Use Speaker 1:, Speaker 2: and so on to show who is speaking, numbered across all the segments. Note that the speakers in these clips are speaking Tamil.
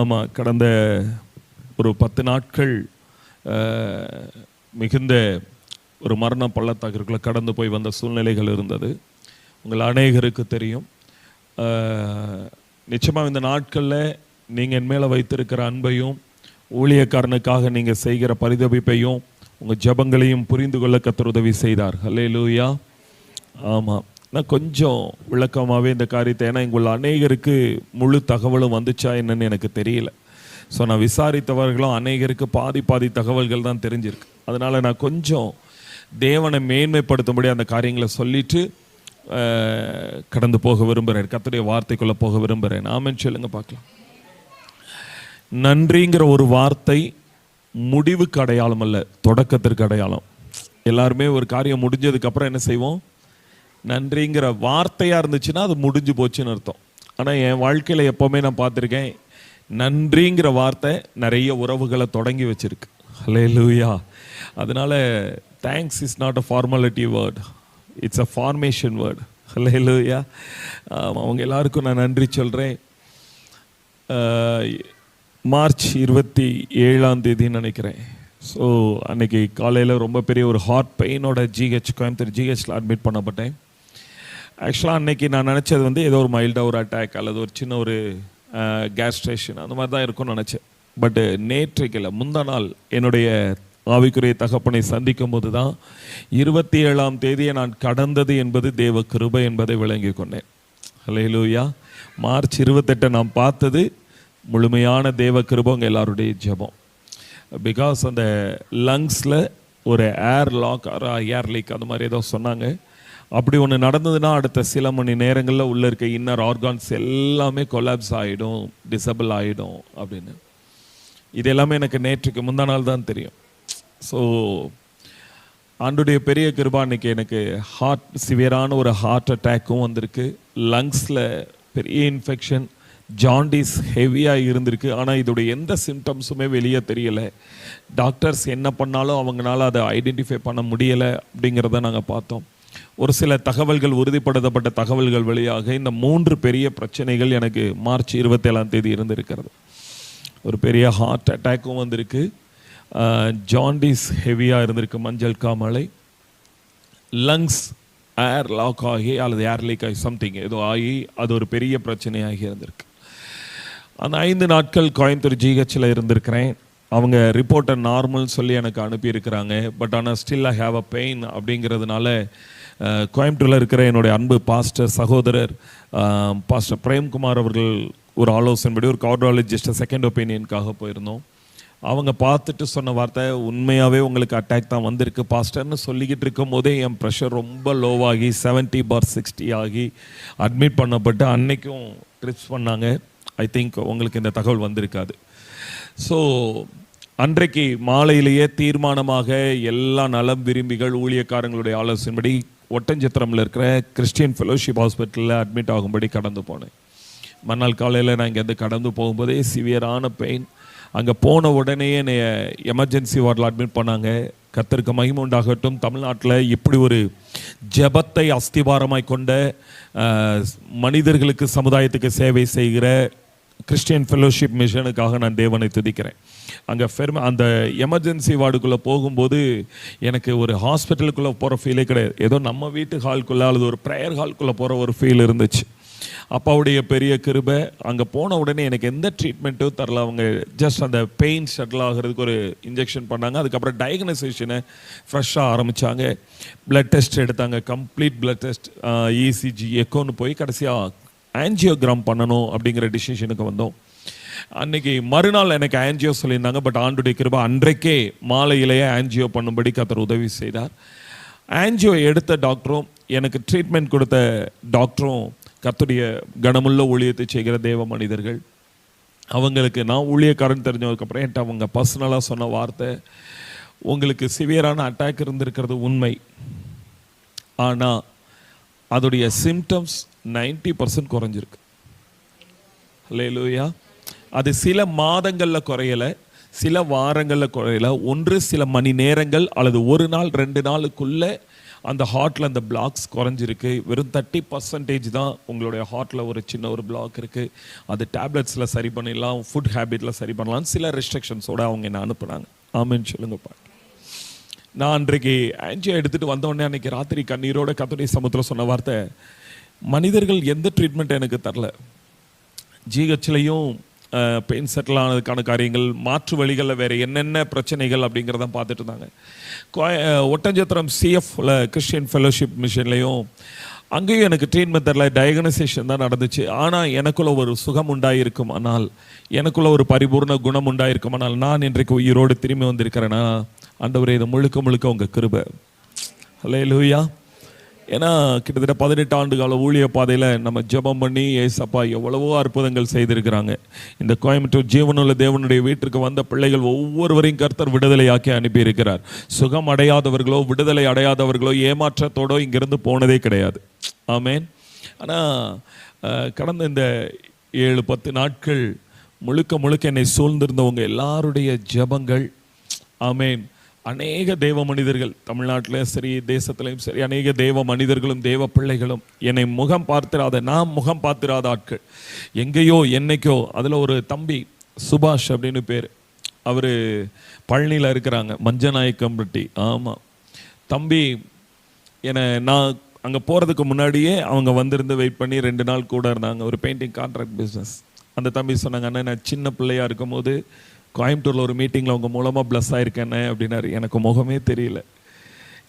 Speaker 1: ஆமாம் கடந்த ஒரு பத்து நாட்கள் மிகுந்த ஒரு மரண பள்ளத்தாக்கிற்குள்ளே கடந்து போய் வந்த சூழ்நிலைகள் இருந்தது. உங்கள் அநேகருக்கு தெரியும். நிச்சயமாக இந்த நாட்களில் நீங்கள் என் மேலே வைத்திருக்கிற அன்பையும் ஊழியக்காரனுக்காக நீங்கள் செய்கிற பரிதபிப்பையும் உங்கள் ஜெபங்களையும் புரிந்து கொள்ள கத்தர் உதவி செய்தார். லூயா ஆமாம் நான் கொஞ்சம் விளக்கமாகவே இந்த காரியத்தை ஏன்னா இங்குள்ள அநேகருக்கு முழு தகவலும் வந்துச்சா என்னன்னு எனக்கு தெரியல. ஸோ நான் விசாரித்தவர்களும் அநேகருக்கு பாதி பாதி தகவல்கள் தான் தெரிஞ்சிருக்கு. அதனால் நான் கொஞ்சம் தேவனை மேன்மைப்படுத்தும்படி அந்த காரியங்களை சொல்லிட்டு கடந்து போக விரும்புகிறேன் கத்துடைய வார்த்தைக்குள்ளே போக விரும்புகிறேன் ஆமென். சொல்லுங்க பார்க்கலாம். நன்றிங்கிற ஒரு வார்த்தை முடிவுக்கு அடையாளம் அல்ல தொடக்கத்திற்கு அடையாளம். எல்லாருமே ஒரு காரியம் முடிஞ்சதுக்கப்புறம் என்ன செய்வோம்? நன்றிங்கிற வார்த்தையாக இருந்துச்சுன்னா அது முடிஞ்சு போச்சுன்னு அர்த்தம். ஆனால் என் வாழ்க்கையில் எப்போவுமே நான் பார்த்துருக்கேன் நன்றிங்கிற வார்த்தை நிறைய உறவுகளை தொடங்கி வச்சுருக்கு. ஹலே லூயா அதனால் thanks is not a formality word it's a formation word hallelujah அவங்க எல்லாருக்கும் நான் நன்றி சொல்கிறேன் மார்ச் இருபத்தி ஏழாம் தேதின்னு நினைக்கிறேன். ஸோ அன்னைக்கு காலையில் ரொம்ப பெரிய ஒரு ஹார்ட் பெயினோட ஜிஹெச் கோயம்புத்தூர் ஜிஹெச்சில் அட்மிட் பண்ணப்பட்டேன். ஆக்சுவலாக அன்னைக்கு நான் நினச்சது வந்து ஏதோ ஒரு மைல்டாக ஒரு அட்டாக் அல்லது ஒரு சின்ன ஒரு கேஸ் ஸ்டேஷன் அந்த மாதிரி தான் இருக்கும்னு நினச்சேன். பட்டு நேற்றைக்கு இல்லை முந்தா நாள் என்னுடைய ஆவிக்குரிய தகப்பனை சந்திக்கும் போது தான் இருபத்தி ஏழாம் தேதியை நான் கடந்தது என்பது தேவ கிருபை என்பதை விளங்கி கொண்டேன். ஹalleluya மார்ச் இருபத்தெட்டை நான் பார்த்தது முழுமையான தேவ கிருபங்க எல்லாருடைய ஜெபம். பிகாஸ் அந்த லங்ஸில் ஒரு ஏர் லாக் ஏர் லீக் அந்த மாதிரி ஏதோ சொன்னாங்க. அப்படி ஒன்று நடந்ததுன்னா அடுத்த சில மணி நேரங்களில் உள்ள இருக்க இன்னர் ஆர்கான்ஸ் எல்லாமே கொலாப்ஸ் ஆகிடும் டிசபிள் ஆகிடும் அப்படின்னு. இது எல்லாமே எனக்கு நேற்றுக்கு முந்தா நாள் தான் தெரியும். ஸோ ஆண்டுடைய பெரிய கிருபா இன்னைக்கு எனக்கு ஹார்ட் சிவியரான ஒரு ஹார்ட் அட்டாக்கும் வந்திருக்கு. லங்ஸில் பெரிய இன்ஃபெக்ஷன் ஜாண்டிஸ் ஹெவியாக இருந்திருக்கு. ஆனால் இதோடைய எந்த சிம்டம்ஸுமே வெளியே தெரியலை. டாக்டர்ஸ் என்ன பண்ணாலும் அவங்களால அதை ஐடென்டிஃபை பண்ண முடியலை அப்படிங்கிறத நாங்கள் பார்த்தோம். ஒரு சில தகவல்கள் உறுதிப்படுத்தப்பட்ட தகவல்கள் வழியாக இந்த மூன்று பெரிய பிரச்சனைகள் எனக்கு மார்ச் இருபத்தேழாம் தேதி இருந்திருக்கிறது. ஒரு பெரிய ஹார்ட் அட்டாக்கும் வந்திருக்கு. ஜாண்டிஸ் ஹெவியாக இருந்திருக்கு மஞ்சள் காமலை. லங்ஸ் ஏர் லாக் ஆகி அல்லது ஏர் லீக் ஆகி சம்திங் ஏதோ ஆகி அது ஒரு பெரிய பிரச்சனையாகி இருந்திருக்கு. அந்த ஐந்து நாட்கள் கோயம்புத்தூர் ஜிஹெச்சில் இருந்திருக்கிறேன். அவங்க ரிப்போர்ட்டை நார்மல் சொல்லி எனக்கு அனுப்பியிருக்கிறாங்க. பட் ஆனால் still I have a pain அப்படிங்கிறதுனால கோயம்புத்தூரில் இருக்கிற என்னுடைய அன்பு பாஸ்டர் சகோதரர் பாஸ்டர் பிரேம்குமார் அவர்கள் ஒரு ஆலோசனைப்படி ஒரு கார்டாலஜிஸ்ட்டை செகண்ட் ஒப்பீனியனுக்காக போயிருந்தோம். அவங்க பார்த்துட்டு சொன்ன வார்த்தை உண்மையாகவே உங்களுக்கு அட்டாக் தான் வந்திருக்கு. பாஸ்டர்னு சொல்லிக்கிட்டு இருக்கும் போதே என் ப்ரெஷர் ரொம்ப லோவாகி 70 பார் சிக்ஸ்டி ஆகி அட்மிட் பண்ணப்பட்டு அன்னைக்கும் ட்ரிப்ஸ் பண்ணாங்க. ஐ திங்க் உங்களுக்கு இந்த தகவல் வந்திருக்காது. ஸோ அன்றைக்கு மாலையிலேயே தீர்மானமாக எல்லா நலம் விரும்பிகள் ஊழியக்காரங்களுடைய ஆலோசனைப்படி ஒட்டஞ்சத்திரமில் இருக்கிற கிறிஸ்டியன் ஃபெலோஷிப் ஹாஸ்பிட்டலில் அட்மிட் ஆகும்படி கடந்து போனேன். மறுநாள் காலையில் நான் இங்கேருந்து கடந்து போகும்போதே சிவியரான பெயின் அங்கே போன உடனே என்னை எமர்ஜென்சி வார்டில் அட்மிட் பண்ணாங்க. கத்தருக்கு மகிமுண்டாகட்டும் தமிழ்நாட்டில் இப்படி ஒரு ஜெபத்தை அஸ்திபாரமாய் கொண்ட மனிதர்களுக்கு சமுதாயத்துக்கு சேவை செய்கிற கிறிஸ்டியன் ஃபெலோஷிப் மிஷனுக்காக நான் தேவனை துதிக்கிறேன். அங்கே ஃபெர்ம அந்த எமர்ஜென்சி வார்டுக்குள்ளே போகும்போது எனக்கு ஒரு ஹாஸ்பிட்டலுக்குள்ளே போகிற ஃபீலே கிடையாது. ஏதோ நம்ம வீட்டு ஹால்குள்ளே அல்லது ஒரு ப்ரேயர் ஹால்குள்ளே போகிற ஒரு ஃபீல் இருந்துச்சு. அப்பாவுடைய பெரிய கிருபை அங்கே போன உடனே எனக்கு எந்த ட்ரீட்மெண்ட்டும் தரல. அவங்க ஜஸ்ட் அந்த பெயின் செட்டில் ஆகிறதுக்கு ஒரு இன்ஜெக்ஷன் பண்ணாங்க. அதுக்கப்புறம் டயக்னைசேஷனை ஃப்ரெஷ்ஷாக ஆரம்பித்தாங்க பிளட் டெஸ்ட் எடுத்தாங்க. கம்ப்ளீட் பிளட் டெஸ்ட் இசிஜி எக்கோன்னு போய் கடைசியாக ஆன்ஜியோகிராம் பண்ணணும் அப்படிங்கிற டிசிஷனுக்கு வந்தோம். அன்னைக்கு மறுநாள் எனக்கு ஆன்ஜியோ சொல்லியிருந்தாங்க பட் ஆண்டுடைய கிருபா அன்றைக்கே மாலையிலேயே ஆன்ஜியோ பண்ணும்படி கத்தர் உதவி செய்தார். ஆன்ஜியோ எடுத்த டாக்டரும் எனக்கு ட்ரீட்மெண்ட் கொடுத்த டாக்டரும் கத்துடைய கனமுள்ள ஊழியத்தை செய்கிற தேவ மனிதர்கள். அவங்களுக்கு நான் ஊழியக்காரன் தெரிஞ்சதுக்கப்புறம் என்கிட்ட அவங்க பர்சனலாக சொன்ன வார்த்தை உங்களுக்கு சிவியரான அட்டாக் இருந்திருக்கிறது உண்மை. ஆனால் அதோடைய சிம்டம்ஸ் 90% பர்சன்ட் குறைஞ்சிருக்கு. லூயா அது சில மாதங்களில் குறையலை சில வாரங்களில் குறையல ஒன்று சில மணி நேரங்கள் அல்லது ஒரு நாள் ரெண்டு நாளுக்குள்ளே அந்த ஹார்ட்டில் அந்த பிளாக்ஸ் குறைஞ்சிருக்கு. வெறும் தேர்ட்டி பர்சன்டேஜ் தான் உங்களுடைய ஹார்ட்டில் ஒரு சின்ன ஒரு பிளாக் இருக்குது அது டேப்லெட்ஸில் சரி பண்ணிடலாம் ஃபுட் ஹேபிட்டில் சரி பண்ணலாம் சில ரெஸ்ட்ரிக்ஷன்ஸோடு அவங்க என்ன அனுப்புனாங்க. ஆமென்னு சொல்லுங்கப்பா நான் அன்றைக்கு ஆன்ஜியோ எடுத்துகிட்டு வந்தோடனே அன்றைக்கி அன்னைக்கு ராத்திரி கண்ணீரோட கத்துடைய சமுத்திரம் சொன்ன வார்த்தை மனிதர்கள் எந்த ட்ரீட்மெண்ட் எனக்கு தரல. ஜிஹெச்லையும் பெயின் செட்டில் ஆனதுக்கான காரியங்கள் மாற்று வழிகளில் வேறு என்னென்ன பிரச்சனைகள் அப்படிங்கிறத பார்த்துட்டு இருந்தாங்க. ஒட்டஞ்சத்திரம் சிஎஃப்ல கிறிஸ்டியன் ஃபெலோஷிப் மிஷன்லேயும் அங்கேயும் எனக்கு ட்ரீட்மெண்ட் தரல டயக்னசேஷன் தான் நடந்துச்சு. ஆனால் எனக்குள்ள ஒரு சுகம் உண்டாயிருக்கும் ஆனால் எனக்குள்ள ஒரு பரிபூர்ண குணம் உண்டாயிருக்கும் ஆனால் நான் இன்றைக்கு உயிரோடு திரும்பி வந்திருக்கிறேன்னா ஆண்டவரே இது முழுக்க முழுக்க உங்கள் கிருபை. ஹலே லூயா ஏன்னா கிட்டத்தட்ட பதினெட்டு ஆண்டு கால ஊழிய பாதையில் நம்ம ஜெபம் பண்ணி ஏசப்பா எவ்வளவோ அற்புதங்கள் செய்திருக்கிறாங்க. இந்த கோயம்புத்தூர் ஜீவனுள்ள தேவனுடைய வீட்டிற்கு வந்த பிள்ளைகள் ஒவ்வொருவரையும் கர்த்தர் விடுதலையாக்கி அனுப்பியிருக்கிறார். சுகம் அடையாதவர்களோ விடுதலை அடையாதவர்களோ ஏமாற்றத்தோடோ இங்கிருந்து போனதே கிடையாது. ஆமேன். ஆனால் கடந்த இந்த ஏழு பத்து நாட்கள் முழுக்க முழுக்க என்னை சூழ்ந்திருந்தவங்க எல்லாருடைய ஜெபங்கள். ஆமேன். அநேக தேவ மனிதர்கள் தமிழ்நாட்டிலையும் சரி தேசத்திலையும் சரி அநேக தேவ மனிதர்களும் தேவ பிள்ளைகளும் என்னை முகம் பார்த்திராத நான் முகம் பார்த்திராத ஆட்கள். எங்கேயோ என்னைக்கோ அதில் ஒரு தம்பி சுபாஷ் அப்படின்னு பேர். அவர் பழனியில் இருக்கிறாங்க மஞ்சநாயக்கம்பட்டி ஆமாம் தம்பி என்னை நான் அங்கே போகிறதுக்கு முன்னாடியே அவங்க வந்திருந்து வெயிட் பண்ணி ரெண்டு நாள் கூட இருந்தாங்க ஒரு பெயிண்டிங் கான்ட்ராக்ட் பிஸ்னஸ் அந்த தம்பி சொன்னாங்க அண்ணா நான் சின்ன பிள்ளையாக இருக்கும்போது கோயம்புத்தூரில் ஒரு மீட்டிங்கில் உங்கள் மூலமாக ப்ளஸ் ஆயிருக்கேண்ணே அப்படின்னாரு. எனக்கு முகமே தெரியல.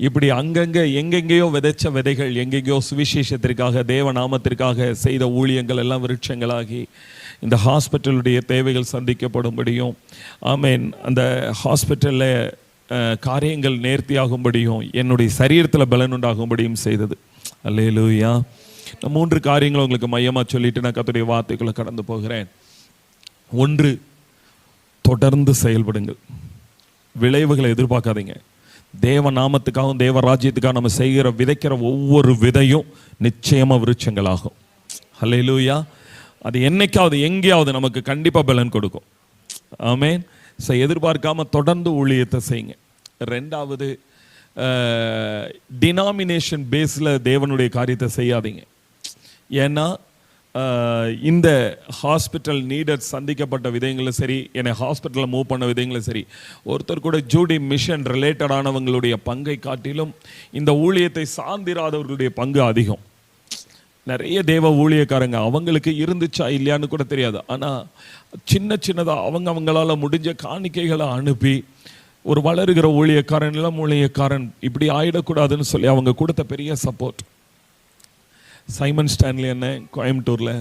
Speaker 1: இப்படி அங்கங்கே எங்கெங்கேயோ விதைச்ச விதைகள் எங்கெங்கேயோ சுவிசேஷத்திற்காக தேவ நாமத்திற்காக செய்த ஊழியங்கள் எல்லாம் விருட்சங்களாகி இந்த ஹாஸ்பிட்டலுடைய தேவைகள் சந்திக்கப்படும்படியும் ஆமீன் அந்த ஹாஸ்பிட்டலில் காரியங்கள் நேர்த்தியாகும்படியும் என்னுடைய சரீரத்தில் பலன் உண்டாகும்படியும் செய்தது. அல்லேலூயா. நான் மூன்று காரியங்களை உங்களுக்கு மையமாக சொல்லிட்டு நான் கத்துடைய வார்த்தைக்குள்ளே கடந்து போகிறேன். ஒன்று தொடர்ந்து செயல்படுங்கள். விளைவுகளை எதிர்பார்க்காதீங்க. தேவ நாமத்துக்காகவும் தேவ ராஜ்யத்துக்காக நம்ம செய்கிற விதைக்கிற ஒவ்வொரு விதையும் நிச்சயமாக விருட்சங்களாகும். லூயா அது என்னைக்காவது எங்கேயாவது நமக்கு கண்டிப்பாக பலன் கொடுக்கும். ஆமேன் ஸோ எதிர்பார்க்காம தொடர்ந்து ஊழியத்தை செய்யுங்க. ரெண்டாவது டினாமினேஷன் பேஸில் தேவனுடைய காரியத்தை செய்யாதீங்க. ஏன்னா இந்த ஹாஸ்பிட்டல் நீடட் சந்திக்கப்பட்ட விதங்களும் சரி என்னை ஹாஸ்பிட்டலில் மூவ் பண்ண விதங்களும் சரி ஒருத்தர் கூட ஜூடி மிஷன் ரிலேட்டடானவங்களுடைய பங்கை காட்டிலும் இந்த ஊழியத்தை சார்ந்திராதவர்களுடைய பங்கு அதிகம். நிறைய தேவ ஊழியக்காரங்க அவங்களுக்கு இருந்துச்சா இல்லையான்னு கூட தெரியாது. ஆனால் சின்ன சின்னதாக அவங்க அவங்களால முடிஞ்ச காணிக்கைகளை அனுப்பி ஒரு வளருகிற ஊழியக்காரன் இளம் ஊழியக்காரன் இப்படி ஆயிடக்கூடாதுன்னு சொல்லி அவங்க கொடுத்த பெரிய சப்போர்ட் சைமன் ஸ்டான்லி அண்ணன் கோயம்புத்தூரில்.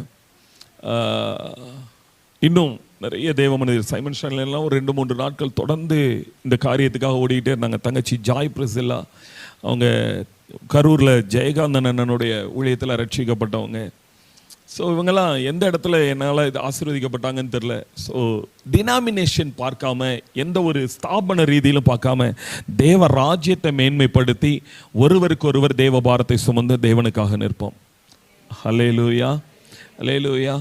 Speaker 1: இன்னும் நிறைய தேவ மனிதர் சைமன் ஸ்டான்லாம் ஒரு ரெண்டு மூன்று நாட்கள் தொடர்ந்து இந்த காரியத்துக்காக ஓடிக்கிட்டே இருந்தாங்க. தங்கச்சி ஜாய் பிரசில்லா அவங்க கரூரில் ஜெயகாந்தன் அண்ணனுடைய ஊழியத்தில் ரட்சிக்கப்பட்டவங்க. ஸோ இவங்கெல்லாம் எந்த இடத்துல என்னால் இது ஆசீர்வதிக்கப்பட்டாங்கன்னு தெரில ஸோ டினாமினேஷன் பார்க்காம எந்த ஒரு ஸ்தாபன ரீதியிலும் பார்க்காம தேவ ராஜ்யத்தை மேன்மைப்படுத்தி ஒருவருக்கு ஒருவர் தேவ பாரத்தை சுமந்து தேவனுக்காக நிற்போம். ஹலேலூயா ஹலேலூயா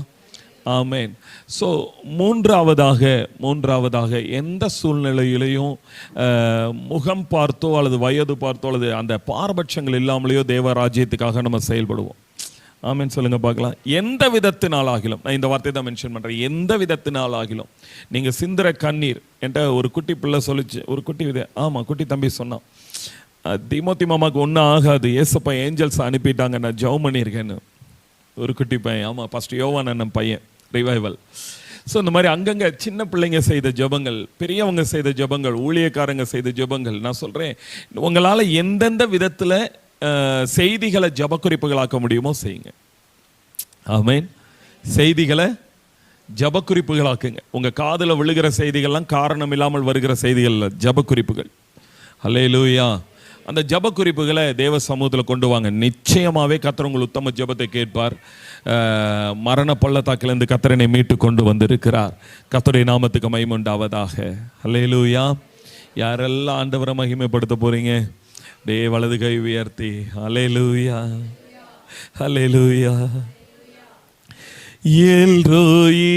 Speaker 1: ஆமேன் ஸோ மூன்றாவதாக மூன்றாவதாக எந்த சூழ்நிலையிலையும் முகம் பார்த்தோ அல்லது வயது பார்த்தோ அல்லது அந்த பாரபட்சங்கள் இல்லாமலேயோ தேவராஜ்யத்துக்காக நம்ம செயல்படுவோம். ஆமீன். சொல்லுங்கள் பார்க்கலாம். எந்த விதத்தினால் ஆகிலும் நான் இந்த வார்த்தை தான் மென்ஷன் பண்ணுறேன் எந்த விதத்தினால் ஆகிலும் நீங்கள் சிந்துற கண்ணீர் என்கிட்ட ஒரு குட்டி பிள்ளை சொல்லிச்சு ஒரு குட்டி வித ஆமாம் குட்டி தம்பி சொன்னான். திமுத்தி மாமாவுக்கு ஒன்றும் ஆகாது. ஏசப்பா ஏஞ்சல்ஸ் அனுப்பிட்டாங்க நான் ஜவு பண்ணியிருக்கேன்னு. ஒரு குட்டி பையன். ஆமாம் ஃபர்ஸ்ட் யோவான் அண்ணன் பையன். ரிவைவல் ஸோ இந்த மாதிரி அங்கங்கே சின்ன பிள்ளைங்க செய்த ஜெபங்கள் பெரியவங்க செய்த ஜெபங்கள் ஊழியக்காரங்க செய்த ஜெபங்கள் நான் சொல்கிறேன் உங்களால் எந்தெந்த விதத்தில் செய்திகளை ஜெப குறிப்புகளாக்க முடியுமோ செய்யுங்க. ஆமேன் செய்திகளை ஜப குறிப்புகளாக்குங்க காதில் விழுகிற செய்திகள்லாம் காரணம் இல்லாமல் வருகிற செய்திகள் இல்ல, ஜப குறிப்புகள் அந்த ஜப குறிப்புகளை தேவ சமூகத்தில் கொண்டு வாங்க. நிச்சயமாவே கத்தர் உங்கள் உத்தம ஜபத்தை கேட்பார். மரண பள்ளத்தாக்கிலிருந்து கத்தரனை மீட்டு கொண்டு வந்திருக்கிறார். கத்தருடைய நாமத்துக்கு மைமுண்டாவதாக ஹல்லேலூயா யாரெல்லாம் ஆண்டவரை மகிமைப்படுத்த போறீங்க? டே வலது கை உயர்த்தி. அலையலூயா ஹல்லேலூயா எல்ரோயி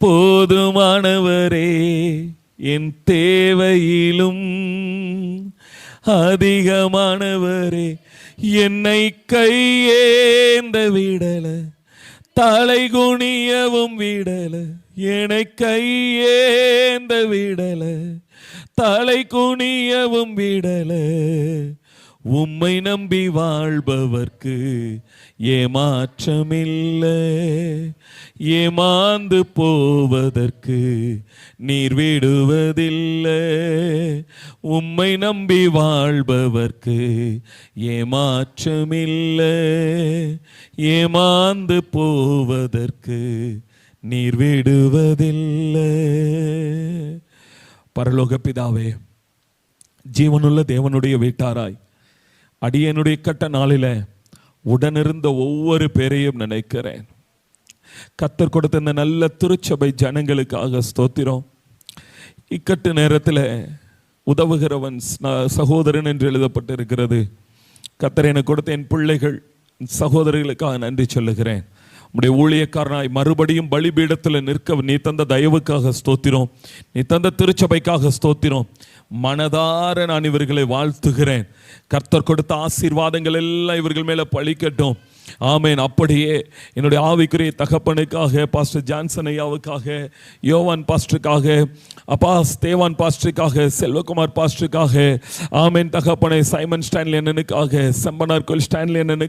Speaker 1: போதுமானவரே என் தேவையிலும் அதிகமானவரே என்னை கையேந்த விடல தலை குனியவும் விடல என்னை கையேந்த விடல தலை குனியவும் விடல. உம்மை நம்பி வாழ்பவர்க்கு ஏமாற்றமில்லை. ஏமாந்து போவதற்கு நீர் விடுவதில்லை. உம்மை நம்பி வாழ்பவர்க்கு ஏமாற்றமில்லை. ஏமாந்து போவதற்கு நீர் விடுவதில்லை. பரலோக பிதாவே ஜீவனுள்ள தேவனுடைய வீட்டாராய் அடியனுடைய கட்ட நாளில் உடனிருந்த ஒவ்வொரு பேரையும் நினைக்கிறேன். கத்தர் கொடுத்த இந்த நல்ல திருச்சபை ஜனங்களுக்காக ஸ்தோத்திரம். இக்கட்டு நேரத்தில் உதவுகிறவன் சகோதரன் என்று எழுதப்பட்டிருக்கிறது. கத்தர் எனக்கு கொடுத்த என் பிள்ளைகள் சகோதரிகளுக்காக நன்றி சொல்லுகிறேன். உடைய ஊழியக்காரனாய் மறுபடியும் பலிபீடத்தில் நிற்க நீ தந்த தயவுக்காக ஸ்தோத்திரம். நீ தந்த திருச்சபைக்காக ஸ்தோத்திரம். மனதார நான் இவர்களை வாழ்த்துகிறேன். கர்த்தர் கொடுத்த ஆசீர்வாதங்கள் எல்லாம் இவர்கள் மேலே பழிக்கட்டும். ஆமேன். அப்படியே என்னுடைய ஆவிக்குரிய தகப்பனுக்காக பாஸ்டர் ஜான்சன் ஐயாவுக்காக யோவான் பாஸ்டருக்காக அப்பா தேவான் பாஸ்டருக்காக செல்வகுமார் பாஸ்டருக்காக ஆமேன் தகப்பனை சைமன் ஸ்டான்லி செம்பனார் கோயில் ஸ்டான்லி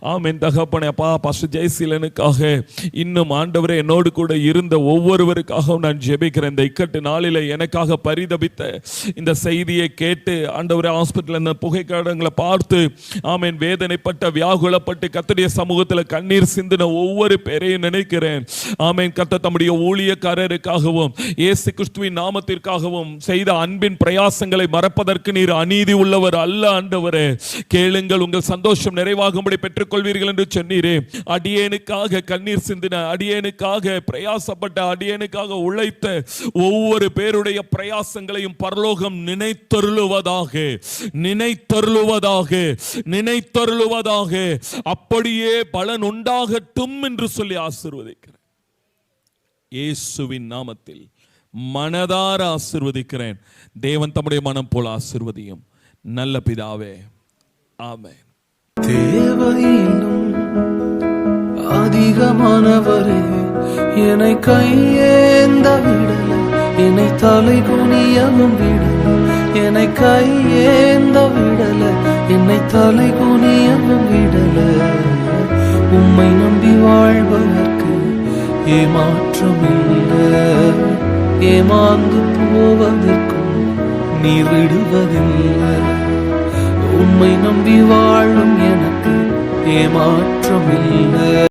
Speaker 1: ஆமேன் தகப்பனை அப்பா பாஸ்டர் ஜெயசீலனுக்காக இன்னும் ஆண்டவரே என்னோடு கூட இருந்த ஒவ்வொருவருக்காகவும் நான் ஜெபிக்கிறேன். இந்த இக்கட்டு நாளில் எனக்காக பரிதபித்த இந்த செய்தியை கேட்டு ஆண்டவரே ஹாஸ்பிட்டல் இந்த புகைக்கடங்களை பார்த்து ஆமேன் வேதனைப்பட்ட வியாகுலப்பட்டு கத்துடைய சமூகத்தில் கண்ணீர் சிந்தின ஒவ்வொரு பேரையும் நினைக்கிறேன். ஆமேன். கத்த தம்முடைய ஊழியக்காரருக்காகவும் இயேசு கிறிஸ்துவின் நாமத்திற்காகவும் செய்த அன்பின் பிரயாசங்களை மறப்பதற்கு நீர் அநீதி உள்ளவர் அல்ல ஆண்டவரே. கேளுங்கள் உங்கள் சந்தோஷம் நிறைவாகும்படி பெற்றுக்கொள்வீர்கள் என்று சொன்னீரே. அடியேனுக்காக கண்ணீர் சிந்தின அடியேனுக்காக பிரயாசப்பட்ட அடியேனுக்காக உழைத்த ஒவ்வொரு பேருடைய பிரயாசங்களையும் பரலோகம் நினைத்தருளுவதாக நினைத்தருளுவதாக நினைத்தருளுவதாக. அப்படியே பலன் உண்டாகட்டும் என்று சொல்லி ஆசிர்வதிக்கிறேன். இயேசுவின் நாமத்தில் மனதார ஆசிர்வதிக்கிறேன். தேவன் தம்முடைய மனம் போல ஆசிர்வதியும். நல்ல பிதாவே ஆமேன்.
Speaker 2: தேவையிலும் அதிகமானவரே என்னை கையேந்த விடல என்னை தலை குனியவும் விடல. என்னை கையேந்த விடல என்னை தலை குனியவும் விடல. உம்மை நம்பி வாழ்வதற்கு ஏமாற்றம் இல்லை ஏமாந்து போவதற்கும் நீ விடுவதில்லை. உம்மை நம்பி வாழும் எனக்கு ஏமாற்றம் இல்லை